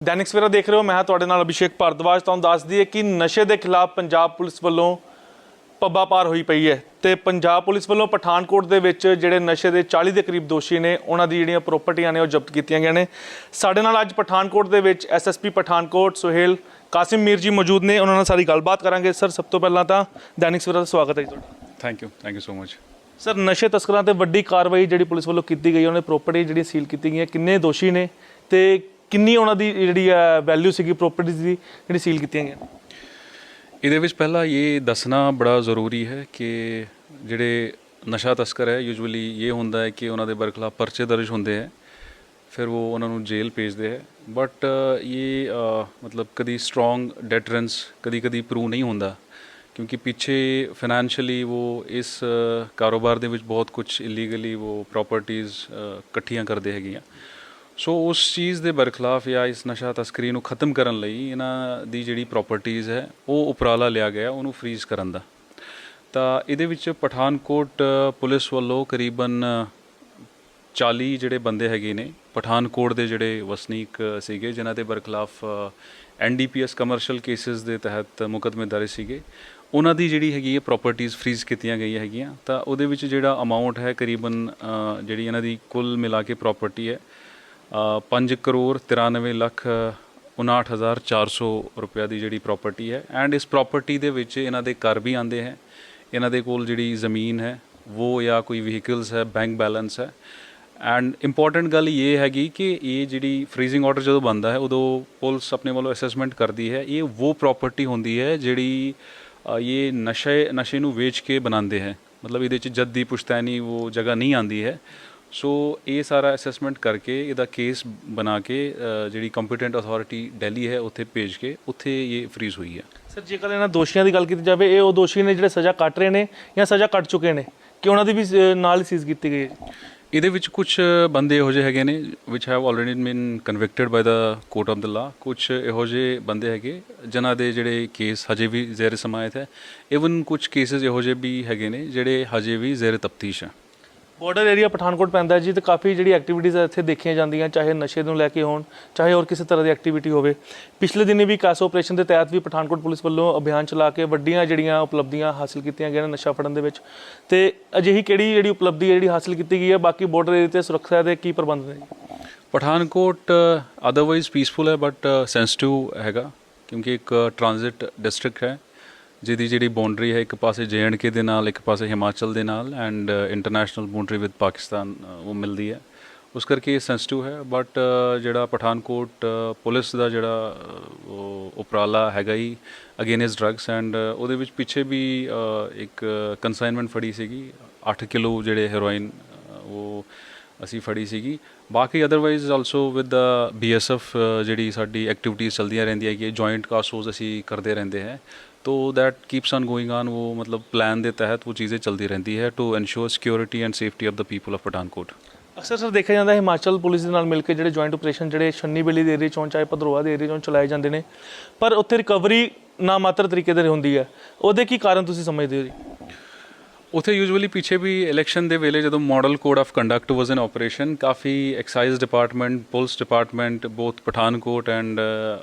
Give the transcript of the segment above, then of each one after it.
ਦੈਨਿਕ ਸਵੇਰਾ ਦੇਖ ਰਹੇ ਹੋ ਮੈਂ ਹਾਂ ਤੁਹਾਡੇ ਨਾਲ ਅਭਿਸ਼ੇਕ ਭਾਰਦਵਾਜ। ਤੁਹਾਨੂੰ ਦੱਸ ਦਈਏ ਕਿ ਨਸ਼ੇ ਦੇ ਖਿਲਾਫ ਪੰਜਾਬ ਪੁਲਿਸ ਵੱਲੋਂ ਪੱਬਾ ਪਾਰ ਹੋਈ ਪਈ ਹੈ ਤੇ ਪੰਜਾਬ ਪੁਲਿਸ ਵੱਲੋਂ ਪਠਾਨਕੋਟ ਦੇ ਵਿੱਚ ਜਿਹੜੇ ਨਸ਼ੇ ਦੇ 40 ਦੇ ਕਰੀਬ ਦੋਸ਼ੀ ਨੇ ਉਹਨਾਂ ਦੀ ਜਿਹੜੀਆਂ ਪ੍ਰਾਪਰਟੀਆਂ ਨੇ ਉਹ ਜ਼ਬਤ ਕੀਤੀਆਂ ਗਈਆਂ ਨੇ। ਸਾਡੇ ਨਾਲ ਅੱਜ ਪਠਾਨਕੋਟ ਦੇ ਵਿੱਚ ਐਸਐਸਪੀ ਪਠਾਨਕੋਟ ਸੁਹੇਲ ਕਾਸਿਮ ਮੀਰ ਜੀ ਮੌਜੂਦ ਨੇ ਉਹਨਾਂ ਨਾਲ ਸਾਰੀ ਗੱਲਬਾਤ ਕਰਾਂਗੇ। ਸਰ ਸਭ ਤੋਂ ਪਹਿਲਾਂ ਤਾਂ ਦੈਨਿਕ ਸਵੇਰਾ ਦਾ ਸਵਾਗਤ ਹੈ ਜੀ ਤੁਹਾਡਾ। Thank you thank you so much sir ਨਸ਼ੇ ਤਸਕਰਾਂ ਤੇ ਵੱਡੀ ਕਾਰਵਾਈ ਜਿਹੜੀ ਪੁਲਿਸ ਵੱਲੋਂ ਕੀਤੀ ਗਈ ਉਹਨੇ ਪ੍ਰਾਪਰਟੀ ਜਿਹੜੀ ਸੀਲ ਕੀਤੀ ਗਈ ਹੈ ਕਿੰਨੇ ਦੋਸ਼ੀ ਨੇ ਤੇ ਕਿੰਨੀ ਉਹਨਾਂ ਦੀ ਜਿਹੜੀ ਵੈਲਿਊ ਸੀਗੀ ਪ੍ਰਾਪਰਟੀਜ਼ ਦੀ, ਜਿਹੜੀ ਸੀਲ ਕੀਤੀਆਂ ਗਈਆਂ? ਇਹਦੇ ਵਿੱਚ ਪਹਿਲਾਂ ਇਹ ਦੱਸਣਾ ਬੜਾ ਜ਼ਰੂਰੀ ਹੈ ਕਿ ਜਿਹੜੇ ਨਸ਼ਾ ਤਸਕਰ ਹੈ ਯੂਜੂਅਲੀ ਇਹ ਹੁੰਦਾ ਹੈ ਕਿ ਉਹਨਾਂ ਦੇ ਬਰਖਲਾਫ ਪਰਚੇ ਦਰਜ ਹੁੰਦੇ ਹੈ, ਫਿਰ ਉਹ ਉਹਨਾਂ ਨੂੰ ਜੇਲ੍ਹ ਭੇਜਦੇ ਹੈ। ਬਟ ਇਹ ਮਤਲਬ ਕਦੀ ਸਟਰੋਂਗ ਡੈਟਰੈਂਸ ਕਦੀ ਕਦੀ ਪ੍ਰੂਵ ਨਹੀਂ ਹੁੰਦਾ, ਕਿਉਂਕਿ ਪਿੱਛੇ ਫਾਈਨੈਂਸ਼ੀਅਲੀ ਉਹ ਇਸ ਕਾਰੋਬਾਰ ਦੇ ਵਿੱਚ ਬਹੁਤ ਕੁਝ ਇਲੀਗਲੀ ਉਹ ਪ੍ਰਾਪਰਟੀਆਂ ਇਕੱਠੀਆਂ ਕਰਦੇ ਹੈਗੀਆਂ। ਸੋ ਉਸ ਚੀਜ਼ ਦੇ ਬਰਖਲਾਫ ਜਾਂ ਇਸ ਨਸ਼ਾ ਤਸਕਰੀ ਨੂੰ ਖਤਮ ਕਰਨ ਲਈ ਇਹਨਾਂ ਦੀ ਜਿਹੜੀ ਪ੍ਰਾਪਰਟੀਆਂ ਹੈ, ਉਹ ਉਪਰਾਲਾ ਲਿਆ ਗਿਆ, ਉਹਨੂੰ ਫ੍ਰੀਜ਼ ਕਰਨ ਦਾ। ਤਾਂ ਇਹਦੇ ਵਿੱਚ ਪਠਾਨਕੋਟ ਪੁਲਿਸ ਵੱਲੋਂ ਕਰੀਬਨ 40 ਜਿਹੜੇ ਬੰਦੇ ਹੈਗੇ ਨੇ, ਪਠਾਨਕੋਟ ਦੇ ਜਿਹੜੇ ਵਸਨੀਕ ਸੀਗੇ, ਜਿਨ੍ਹਾਂ ਦੇ ਬਰਖਲਾਫ ਐਨਡੀਪੀਐਸ ਕਮਰਸ਼ੀਅਲ ਕੇਸਿਸ ਦੇ ਤਹਿਤ ਮੁਕੱਦਮੇ ਦਰਜ ਸੀਗੇ, ਉਹਨਾਂ ਦੀ ਜਿਹੜੀ ਹੈਗੀ ਹੈ ਪ੍ਰਾਪਰਟੀਆਂ ਫ੍ਰੀਜ਼ ਕੀਤੀਆਂ ਗਈਆਂ ਹੈਗੀਆਂ। ਤਾਂ ਉਹਦੇ ਵਿੱਚ ਜਿਹੜਾ ਅਮਾਉਂਟ ਹੈ ਕਰੀਬਨ ਜਿਹੜੀ ਇਹਨਾਂ ਦੀ ਕੁੱਲ ਮਿਲਾ ਕੇ ਪ੍ਰਾਪਰਟੀ ਹੈ 5 ਕਰੋੜ 93 ਲੱਖ 59400 ਰੁਪਏ ਦੀ ਜਿਹੜੀ ਪ੍ਰਾਪਰਟੀ ਹੈ। ਐਂਡ ਇਸ ਪ੍ਰਾਪਰਟੀ ਦੇ ਵਿੱਚ ਇਹਨਾਂ ਦੇ ਘਰ ਵੀ ਆਂਦੇ ਹੈ। ਇਹਨਾਂ ਦੇ ਕੋਲ ਜਿਹੜੀ ਜ਼ਮੀਨ ਹੈ, ਉਹ ਜਾਂ ਕੋਈ ਵਹੀਕਲਸ ਹੈ ਬੈਂਕ ਬੈਲੈਂਸ ਹੈ। ਐਂਡ ਇੰਪੋਰਟੈਂਟ ਗੱਲ ਇਹ ਹੈਗੀ ਕਿ ਇਹ ਜਿਹੜੀ ਫ੍ਰੀਜ਼ਿੰਗ ਆਰਡਰ ਜਦੋਂ ਬਣਦਾ ਹੈ, ਉਦੋਂ ਪੁਲਿਸ ਆਪਣੇ ਵੱਲੋਂ ਅਸੈਸਮੈਂਟ ਕਰਦੀ ਹੈ। ਇਹ ਉਹ ਪ੍ਰਾਪਰਟੀ ਹੁੰਦੀ ਹੈ ਜਿਹੜੀ ਇਹ ਨਸ਼ੇ ਨਸ਼ੇ ਨੂੰ ਵੇਚ ਕੇ ਬਣਾਉਂਦੇ ਹੈ। ਮਤਲਬ ਇਹਦੇ ਚ ਜੱਦੀ, ਪੁਸ਼ਤੈਨੀ ਉਹ ਜਗ੍ਹਾ ਨਹੀਂ ਆਂਦੀ ਹੈ। ਸੋ ਇਹ ਸਾਰਾ ਅਸੈਸਮੈਂਟ ਕਰਕੇ ਇਹਦਾ ਕੇਸ ਬਣਾ ਕੇ ਜਿਹੜੀ ਕੰਪੀਟੈਂਟ ਅਥਾਰਟੀ ਦਿੱਲੀ ਹੈ ਉੱਥੇ ਭੇਜ ਕੇ ਉੱਥੇ ਇਹ ਫ੍ਰੀਜ਼ ਹੋਈ ਹੈ। ਸਰ ਜੇਕਰ ਇਹਨਾਂ ਦੋਸ਼ੀਆਂ ਦੀ ਗੱਲ ਕੀਤੀ ਜਾਵੇ ਇਹ ਉਹ ਦੋਸ਼ੀ ਨੇ ਜਿਹੜੇ ਸਜ਼ਾ ਕੱਟ ਰਹੇ ਨੇ ਜਾਂ ਸਜ਼ਾ ਕੱਟ ਚੁੱਕੇ ਨੇ ਕਿ ਉਹਨਾਂ ਦੀ ਵੀ ਨਾਲ ਹੀ ਸੀਜ਼ ਕੀਤੀ ਗਈ ਹੈ? ਇਹਦੇ ਵਿੱਚ ਕੁਝ ਬੰਦੇ ਇਹੋ ਜਿਹੇ ਹੈਗੇ ਨੇ ਵਿਚ have already been convicted by the court of the law ਕੁਝ ਇਹੋ ਜਿਹੇ ਬੰਦੇ ਹੈਗੇ ਜਿਨ੍ਹਾਂ ਦੇ ਜਿਹੜੇ ਕੇਸ ਹਜੇ ਵੀ ਜ਼ੇਰ ਸਮਾਇਤ ਹੈ। ਇਵਨ ਕੁਝ ਕੇਸਿਸ ਇਹੋ ਜਿਹੇ ਵੀ ਹੈਗੇ ਨੇ ਜਿਹੜੇ ਹਜੇ ਵੀ ਜ਼ੇਰ ਤਫਤੀਸ਼ ਹੈ। ਬਾਰਡਰ ਏਰੀਆ ਪਠਾਨਕੋਟ ਪੈਂਦਾ ਹੈ ਜੀ ਤੇ ਕਾਫੀ ਜਿਹੜੀ ਐਕਟੀਵਿਟੀਜ਼ ਇੱਥੇ ਦੇਖੀਆਂ ਜਾਂਦੀਆਂ, ਚਾਹੇ ਨਸ਼ੇ ਨੂੰ ਲੈ ਕੇ ਹੋਣ, ਚਾਹੇ ਹੋਰ ਕਿਸੇ ਤਰ੍ਹਾਂ ਦੀ ਐਕਟੀਵਿਟੀ ਹੋਵੇ। ਪਿਛਲੇ ਦਿਨੀ ਵੀ ਕਾਸ ਆਪਰੇਸ਼ਨ ਦੇ ਤਹਿਤ ਵੀ ਪਠਾਨਕੋਟ ਪੁਲਿਸ ਵੱਲੋਂ ਅਭਿਆਨ ਚਲਾ ਕੇ ਵੱਡੀਆਂ ਜਿਹੜੀਆਂ ਉਪਲਬਧੀਆਂ ਹਾਸਲ ਕੀਤੀਆਂ ਗਈਆਂ ਨੇ ਨਸ਼ਾ ਫੜਨ ਦੇ ਵਿੱਚ। ਤੇ ਅਜਿਹੀ ਕਿਹੜੀ ਜਿਹੜੀ ਉਪਲਬਧੀ ਹੈ, ਜਿਹੜੀ ਹਾਸਲ ਕੀਤੀ ਗਈ ਹੈ, ਬਾਕੀ ਬਾਰਡਰ ਏਰੀਆ ਤੇ ਸੁਰੱਖਿਆ ਦੇ ਕੀ ਪ੍ਰਬੰਧ ਨੇ ਜੀ? ਪਠਾਨਕੋਟ ਅਦਰਵਾਈਜ਼ ਪੀਸਫੁਲ ਹੈ ਬਟ ਸੈਂਸਿਟਿਵ ਹੈਗਾ, ਕਿਉਂਕਿ ਇੱਕ ਟ੍ਰਾਂਜ਼ਿਟ ਡਿਸਟ੍ਰਿਕਟ ਹੈ। ਜਿਹਦੀ ਜਿਹੜੀ ਬਾਉਂਡਰੀ ਹੈ, ਇੱਕ ਪਾਸੇ ਕੇ ਦੇ ਨਾਲ, ਇੱਕ ਪਾਸੇ ਹਿਮਾਚਲ ਦੇ ਨਾਲ and international boundary with Pakistan ਉਹ ਮਿਲਦੀ ਹੈ। ਉਸ ਕਰਕੇ ਇਹ ਸੈਂਸਿਟਿਵ ਹੈ ਬਟ uh, ਜਿਹੜਾ ਪਠਾਨਕੋਟ uh, ਪੁਲਿਸ ਦਾ ਜਿਹੜਾ ਉਹ ਉਪਰਾਲਾ ਹੈਗਾ ਹੀ ਅਗੇਨਸਟ ਡਰੱਗਸ ਐਂਡ ਉਹਦੇ ਵਿੱਚ ਪਿੱਛੇ ਵੀ uh, ਇੱਕ ਕਨਸਾਈਨਮੈਂਟ ਫੜੀ ਸੀਗੀ। 8 ਕਿਲੋ ਜਿਹੜੇ ਹੈਰੋਇਨ ਉਹ ਅਸੀਂ ਫੜੀ ਸੀਗੀ। ਬਾਕੀ otherwise also with the BSF ਜਿਹੜੀ ਸਾਡੀ ਐਕਟੀਵਿਟੀਜ਼ ਚੱਲਦੀਆਂ ਰਹਿੰਦੀਆਂ ਹੈਗੀਆਂ ਜੁਆਇੰਟ ਕਾਸੋਸ ਅਸੀਂ ਕਰਦੇ ਰਹਿੰਦੇ ਹੈ। ਤੋ that keeps on going on ਉਹ ਮਤਲਬ ਪਲਾਨ ਦੇ ਤਹਿਤ ਉਹ ਚੀਜ਼ें ਚਲਦੀ ਰਹਿੰਦੀ ਹੈ to ensure security and safety of the people of Pathankot ਅਕਸਰ ਸਰ ਦੇਖਿਆ ਜਾਂਦਾ ਹੈ ਹਿਮਾਚਲ ਪੁਲਿਸ ਦੇ ਨਾਲ ਮਿਲ ਕੇ ਜਿਹੜੇ ਜੁਆਇੰਟ ਆਪਰੇਸ਼ਨ ਜਿਹੜੇ ਛੰਨੀ ਬੇਲੀ ਦੇ ਏਰੀਆ ਚੋਂ ਚਾਹੇ ਭਦਰੋਆ ਦੇ ਏਰੀਆ ਚੋਂ ਚਲਾਏ ਜਾਂਦੇ ਨੇ ਪਰ ਉੱਥੇ ਰਿਕਵਰੀ ਨਾ ਮਾਤਰ ਤਰੀਕੇ ਦੇ ਹੁੰਦੀ ਹੈ ਉਹਦੇ ਕੀ ਕਾਰਨ ਤੁਸੀਂ ਸਮਝਦੇ ਹੋ ਜੀ ਉਥੇ ਯੂਜੂਅਲੀ ਪਿੱਛੇ ਵੀ ਇਲੈਕਸ਼ਨ ਦੇ ਵੇਲੇ ਜਦੋਂ model code of conduct was in operation coffee excise department police department both Pathankot and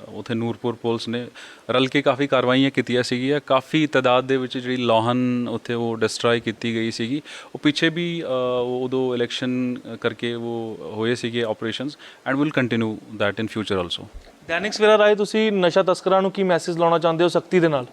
ਉਥੇ ਨੂਰਪੁਰ ਪੁਲਿਸ ਨੇ ਰਲ ਕੇ ਕਾਫੀ ਕਾਰਵਾਈਆਂ ਕੀਤੀਆਂ ਸੀਗੀਆਂ। ਕਾਫੀ ਤਦਾਦ ਦੇ ਵਿੱਚ ਜਿਹੜੀ ਲੋਹਨ ਉਥੇ ਉਹ ਡਿਸਟਰੋਏ ਕੀਤੀ ਗਈ ਸੀਗੀ। ਉਹ ਪਿੱਛੇ ਵੀ ਉਦੋਂ ਇਲੈਕਸ਼ਨ ਕਰਕੇ ਉਹ ਹੋਏ ਸੀਗੇ operations and will continue that in future also Dainik Savera ਰਾਏ, ਤੁਸੀਂ ਨਸ਼ਾ ਤਸਕਰਾਂ ਨੂੰ ਕੀ ਮੈਸੇਜ ਲਾਉਣਾ ਚਾਹੁੰਦੇ ਹੋ ਸਖਤੀ ਦੇ ਨਾਲ?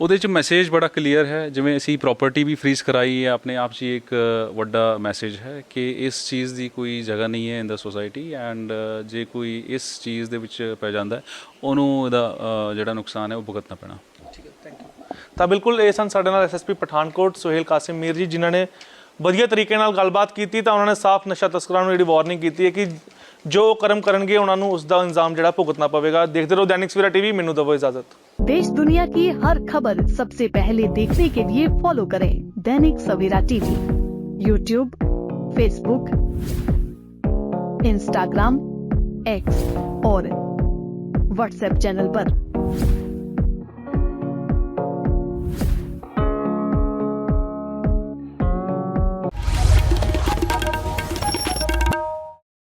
ਉਹਦੇ ਚ ਮੈਸੇਜ ਬੜਾ ਕਲੀਅਰ ਹੈ, ਜਿਵੇਂ ਅਸੀਂ ਪ੍ਰਾਪਰਟੀ ਵੀ ਫ੍ਰੀਜ਼ ਕਰਾਈ ਹੈ, ਆਪਣੇ ਆਪ 'ਚ ਹੀ ਇੱਕ ਵੱਡਾ ਮੈਸੇਜ ਹੈ ਕਿ ਇਸ ਚੀਜ਼ ਦੀ ਕੋਈ ਜਗ੍ਹਾ ਨਹੀਂ ਹੈ ਇਨ ਦਾ ਸੋਸਾਇਟੀ ਐਂਡ ਜੇ ਕੋਈ ਇਸ ਚੀਜ਼ ਦੇ ਵਿੱਚ ਪੈ ਜਾਂਦਾ ਉਹਨੂੰ ਇਹਦਾ ਜਿਹੜਾ ਨੁਕਸਾਨ ਹੈ ਉਹ ਭੁਗਤਣਾ ਪੈਣਾ। ਠੀਕ ਹੈ ਥੈਂਕ ਯੂ ਤਾਂ ਬਿਲਕੁਲ ਇਹ ਸਨ ਸਾਡੇ ਨਾਲ ਐਸਐਸਪੀ ਪਠਾਨਕੋਟ, ਸੁਹੇਲ ਕਾਸਿਮ ਮੀਰ ਜੀ, ਜਿਨ੍ਹਾਂ ਨੇ ਵਧੀਆ ਤਰੀਕੇ ਨਾਲ ਗੱਲਬਾਤ ਕੀਤੀ ਤਾਂ ਉਹਨਾਂ ਨੇ ਸਾਫ਼ ਨਸ਼ਾ ਤਸਕਰਾਂ ਨੂੰ ਜਿਹੜੀ ਵਾਰਨਿੰਗ ਕੀਤੀ ਹੈ ਕਿ ਜੋ ਕਰਮ ਕਰਨਗੇ ਉਹਨਾਂ ਨੂੰ ਉਸ ਦਾ ਇਲਜ਼ਾਮ ਜਿਹੜਾ ਭੁਗਤਣਾ ਪਵੇਗਾ ਦੇਖਦੇ ਰਹੋ ਦੈਨਿਕ ਸਵੇਰਾ ਟੀਵੀ ਮੈਨੂੰ ਦਵੋ ਇਜਾਜ਼ਤ देश दुनिया की हर खबर सबसे पहले देखने के लिए फॉलो करें दैनिक सवेरा TV YouTube Facebook Instagram X और व्हाट्सएप चैनल पर।